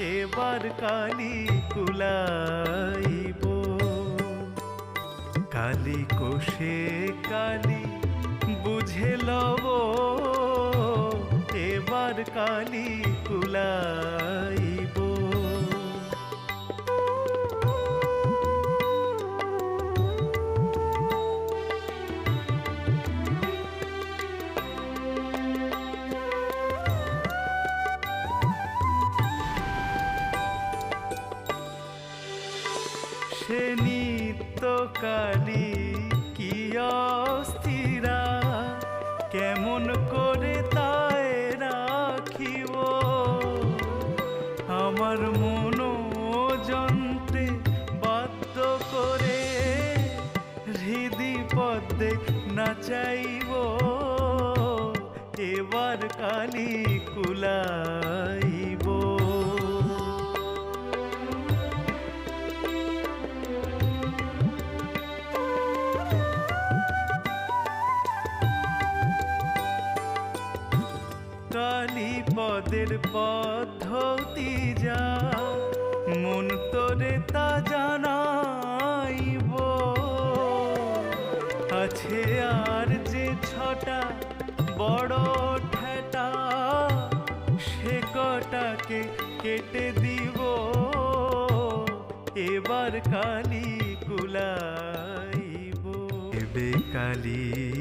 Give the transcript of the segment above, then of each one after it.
এবার কালি কুলাইব। কালি কোষে কালি বুঝে লব। এবার কালি কুলাইব। সে নিত্য কালী কি অস্থিরা? কেমন করে তাই রাখিব? আমার মনো যন্ত্রে বাধ্য করে হৃদি পদ্মে নাচাইব। এবার কালী কুলাইব। পদের পদ্ধতি যা, মন তোরে তা জানাইব। আছে আর যে ছটা বড় ঠেটা, সে কটাকে কেটে দিব। এবার কালী কুলাইব। এবে কালী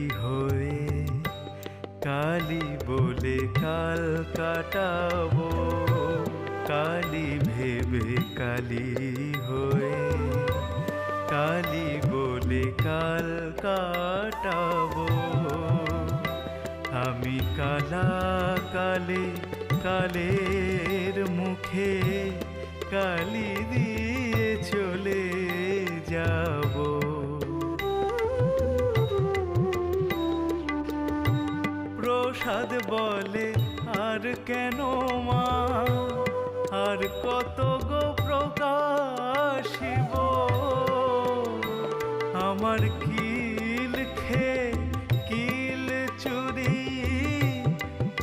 কালি বলে কাল কাটাবো, কালি ভেবে কালি হয়ে। কালি বলে কাল কাটাবো, আমি কালা কালে, কালের মুখে কালি দিয়ে প্রসাদ বলে, আর কেন মা? আর কত গো প্রকাশিব? আমার কিল খে কিল চুরি,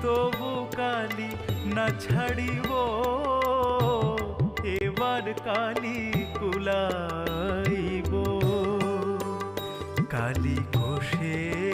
তবু কালি না ছাড়িব। এবার কালি কুলাইব। কালি কোষে